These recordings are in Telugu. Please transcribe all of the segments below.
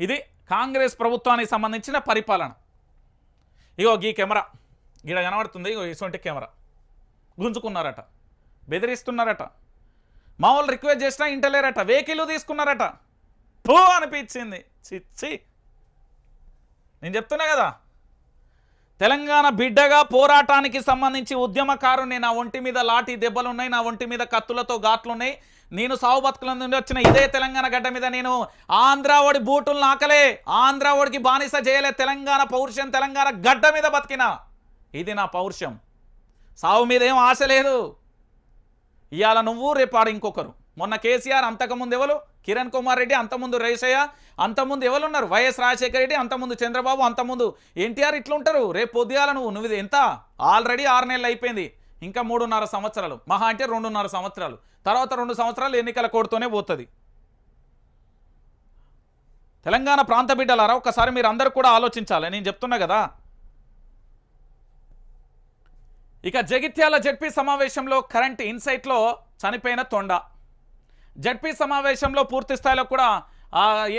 ఇది కాంగ్రెస్ ప్రభుత్వానికి సంబంధించిన పరిపాలన. ఇగో ఈ కెమెరా. ఇక్కడ కనబడుతుంది ఇగో ఇటువంటి కెమెరా. గుంజుకున్నారట బెదిరిస్తున్నారట. మామూలు రిక్వెస్ట్ చేసినా ఇంటలేరట వెహికల్ తీసుకున్నారట. పో అనిపించింది. చిచ్చి. నేను చెప్తున్నా కదా తెలంగాణ బిడ్డగా పోరాటానికి సంబంధించి ఉద్యమకారుని నా ఒంటి మీద లాఠీ దెబ్బలున్నాయి నా ఒంటి మీద కత్తులతో ఘాట్లు ఉన్నాయి నేను సావు బతుకుల నుండి వచ్చిన ఇదే తెలంగాణ గడ్డ మీద నేను ఆంధ్రావాడి బూటులు నాకలే ఆంధ్రావాడికి బానిస చేయలే తెలంగాణ పౌరుషం తెలంగాణ గడ్డ మీద బతికిన. ఇది నా పౌరుషం. సావు మీద ఏం ఆశ లేదు. ఇవాళ నువ్వు రేపాడు ఇంకొకరు. మొన్న కేసీఆర్ అంతకుముందు ఎవరు? కిరణ్ కుమార్ రెడ్డి అంతకుముందు రేసయ్య అంతకుముందు ఎవరు ఉన్నారు వైఎస్ రాజశేఖర రెడ్డి అంతకుముందు చంద్రబాబు అంతకుముందు ఎన్టీఆర్ ఇట్లుంటారు. రేపు పొద్దుగాల నువ్వు నువ్వు ఇది ఎంత? ఆల్రెడీ ఆరు నెలలు అయిపోయింది. ఇంకా మూడున్నర సంవత్సరాలు. మహా అంటే రెండున్నర సంవత్సరాలు. తర్వాత రెండు సంవత్సరాలు ఎన్నికల కోడ్తోనే పోతుంది. తెలంగాణ ప్రాంత బిడ్డలారా ఒకసారి మీరు అందరూ కూడా ఆలోచించాలి. నేను చెప్తున్నా కదా. ఇక జగిత్యాల జడ్పీ సమావేశంలో కరెంట్ ఇన్సైట్లో చనిపోయిన తొండ. జడ్పీ సమావేశంలో పూర్తి స్థాయిలో కూడా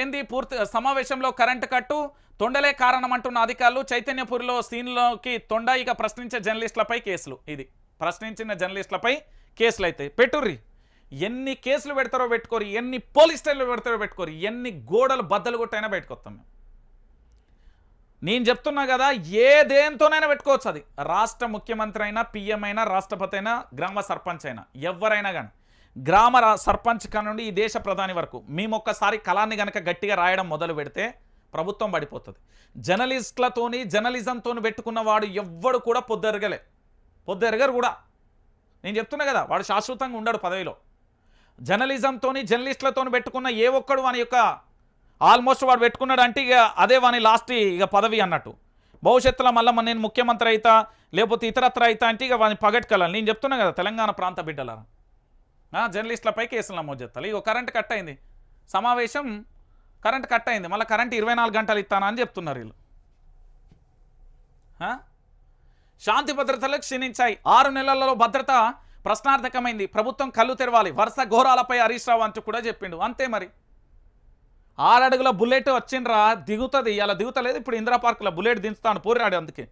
ఏంది పూర్తి సమావేశంలో కరెంటు కట్టు తొండలే కారణం అంటున్న అధికారులు చైతన్యపూరిలో సీన్లోకి తొండ ఇక ప్రశ్నించే జర్నలిస్టులపై కేసులు. ఇది ప్రశ్నించిన జర్నలిస్టులపై కేసులు అయితే పెట్టుర్రి ఎన్ని కేసులు పెడతారో పెట్టుకోరు ఎన్ని పోలీస్ స్టైల్లో పెడతారో పెట్టుకోరు ఎన్ని గోడలు బద్దలు కొట్టైనా పెట్టుకొస్తాం మేము. నేను చెప్తున్నా కదా ఏ దేంతోనైనా పెట్టుకోవచ్చు అది. రాష్ట్ర ముఖ్యమంత్రి అయినా పిఎం అయినా రాష్ట్రపతి అయినా గ్రామ సర్పంచ్ అయినా ఎవరైనా కానీ గ్రామ సర్పంచ్ నుండి ఈ దేశ ప్రధాని వరకు మేము ఒక్కసారి కళాన్ని గనక గట్టిగా రాయడం మొదలు పెడితే ప్రభుత్వం పడిపోతుంది. జర్నలిస్టులతోని జర్నలిజంతోని పెట్టుకున్న వాడు ఎవ్వడు కూడా పొద్దెరగలే. పొద్దెరగరు కూడా. నేను చెప్తున్నా కదా వాడు శాశ్వతంగా ఉండడు పదవిలో. జర్నలిజంతోని జర్నలిస్టులతోని పెట్టుకున్న ఏ ఒక్కడు వాని యొక్క ఆల్మోస్ట్ వాడు పెట్టుకున్నాడు అంటే ఇక అదే వాని లాస్ట్ ఇక పదవి అన్నట్టు. భవిష్యత్తులో మళ్ళీ నేను ముఖ్యమంత్రి అయితా లేకపోతే ఇతరత్ర అయితా అంటే ఇక వాని పగట్టుకెళ్ళాలి నేను చెప్తున్నా కదా తెలంగాణ ప్రాంత బిడ్డలారా. జర్నలిస్టులపై కేసులు నమోదు చేస్తారు. ఇక కరెంట్ కట్ అయింది. సమావేశం కరెంట్ కట్ అయింది. మళ్ళీ కరెంట్ ఇరవై నాలుగు గంటలు ఇస్తానా అని చెప్తున్నారు వీళ్ళు. శాంతి భద్రతలు క్షీణించాయి. ఆరు నెలలలో భద్రత ప్రశ్నార్థకమైంది. ప్రభుత్వం కళ్ళు తెరవాలి. వరుస ఘోరాలపై హరీష్ రావు అంటూ కూడా చెప్పిండు. అంతే మరి. ఆరడుగుల బుల్లెట్ వచ్చిండ్రా దిగుతుంది. ఇలా దిగుతలేదు. ఇప్పుడు ఇందిరా పార్క్లో బుల్లెట్ దించుతాను. పోరాడు అందుకే.